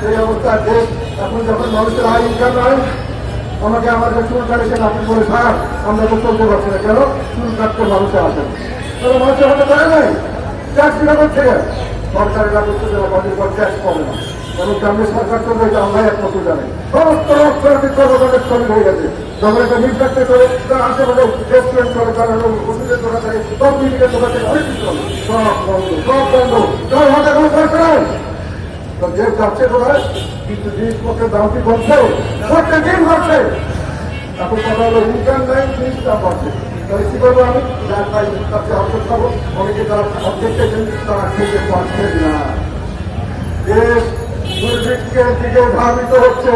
সেই অবস্থায় দেশ এখন যখন মানুষের আয় ইনকাম নাই আমাকে আমাদের চুল কাটে আপনি বলে স্যার আমরা চলতে পারছি না। কেন? চুল কাটতে মানুষে আসেন তাহলে মানুষের হাতে পারে নাই। ট্যাক্স কিনা করছে সরকারের কাছে যারা বাড়ির পর ট্যাক্স পাবে না। কারণ গ্রামের সরকার করবে, এটা আমরা একমাত্র জানি। সমস্ত অর্থনৈতিক কর্মকাণ্ডের শ্রমিক হয়ে গেছে। যখন একটা মিল ফ্যাক্টরি করে তার আশেপাশে রেস্টুরেন্ট করে তার ওষুধের দোকান থাকে, সব মিলিকের দোকান থেকে অনেক কিছু। সব বন্ধ সব বন্ধ তার হাতে কোনো সরকার নাই তো যে যাচ্ছে কোথায় কিন্তু জিনিসপত্রের দাম কি করছে প্রত্যেক দিন এখন কথা হলো ইনকাম নাই জিনিস বাড়ছে তাহলে কি করব আমি? যার ভাই কাছে অর্থ পাবো অনেকে তারা পেয়েছেন তারা খেতে পারছে না। দেশ দুর্ভিক্ষের দিকে ধাবিত হচ্ছে।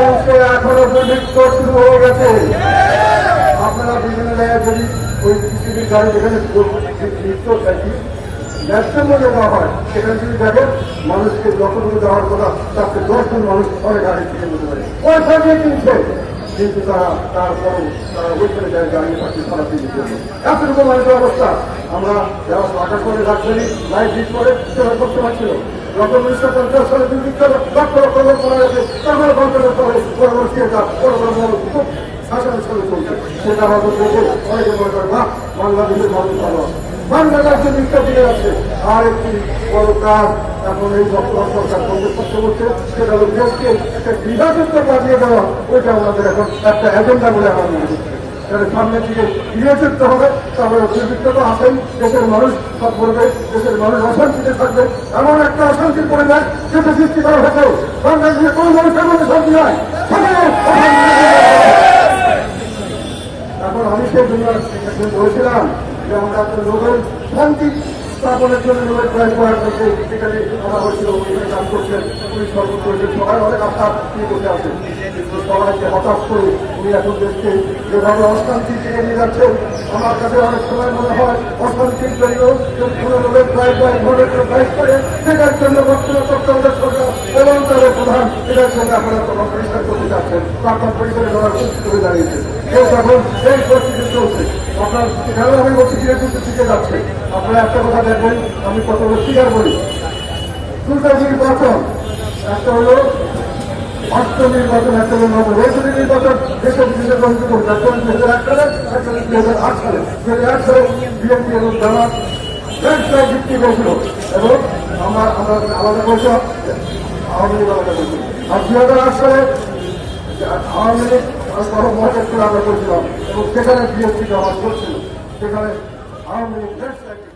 অংশে এখনও দুর্ভিক্ষ শুরু হয়ে গেছে। আপনারা বিভিন্ন জায়গায় যদি ওই পৃথিবীর গাড়ি যেখানে ন্যায্য মূল্যে দেওয়া হয়। সেখানে যদি দেখেন, মানুষকে যতটুকু দেওয়ার কথা তাতে দশ জন মানুষ পরে গাড়ি কিনে নিতে পারে পয়সা দিয়ে কিনছে কিন্তু তারা, তারপরও তারা ওইখানে যায় দাঁড়িয়ে থাকছে সারা জন্য এতটুকু মানুষের অবস্থা। আমরা যারা আকাশ করে রাখছেনি লাইট ঠিক করে সেটা করতে পারছিল যখন চলছে। সেটা অনেকে না বাংলাদেশের মানুষ ভালো আছে। আর একটি বড় কাজ এখন এই বর্তমান সরকার করতে করতে করছে সেটা হলো দেশকে একটা বিভাযুক্ত বানিয়ে দেওয়া, ওইটা দেশের মানুষ সব করবে দেশের মানুষ অশান্তিতে থাকবে, এমন একটা অশান্তির পরিবেশ যেটা সৃষ্টি করা হতো বাংলাদেশে কোনো মানুষের মধ্যে শান্তি নাই। এখন আমি সেই জন্য বলেছিলাম যে আমরা একটা নোবেল শান্তি স্থাপনের জন্য নোবেল প্রাইজ সর্বোচ্চ সবাই অনেক আশা নিয়ে বসে আছেন। সবাইকে হতাশ করে উনি এখন দেশকে। যেভাবে অশান্তি থেকে নিয়ে যাচ্ছেন আমার কাছে অনেক সময় মনে হয় অশান্তির জন্য যদি কোনো নোবেল প্রাইজ বা নোবেল প্রাইজ করে। সেটার জন্য বর্তমান সরকার প্রধান এটার সঙ্গে আপনারা কোনো পরিষ্কার করতে চাচ্ছেন আপনার পরিবারে ধরার করে দাঁড়িয়েছে দেশ এখন এই পরিস্থিতি চলছে। আপনার কেন আমি বলছি ধীরে ধীরে শিখে যাচ্ছে আপনারা একটা কথা দেখবেন, আমি কত স্বীকার করি। দুটা নির্বাচন একটা হলো অর্থ নির্বাচন একটা নববর্ষী নির্বাচন দেশের বিদেশে গ্রহণ করবে একটা দু হাজার এক সালে একটা দু হাজার আট সালে দু হাজার এক সালে বিএনপি এবং জামাত। ব্যবসায় ভিত্তি করেছিল এবং আমার, আমরা আলাদা করেছে আওয়ামী লীগ আলাদা করেছিল আর দু হাজার আট সালে আওয়ামী লীগ মহাকাশ করে আমরা করেছিলাম এবং সেখানে বিএনপি জমা করছিল সেখানে আওয়ামী লীগ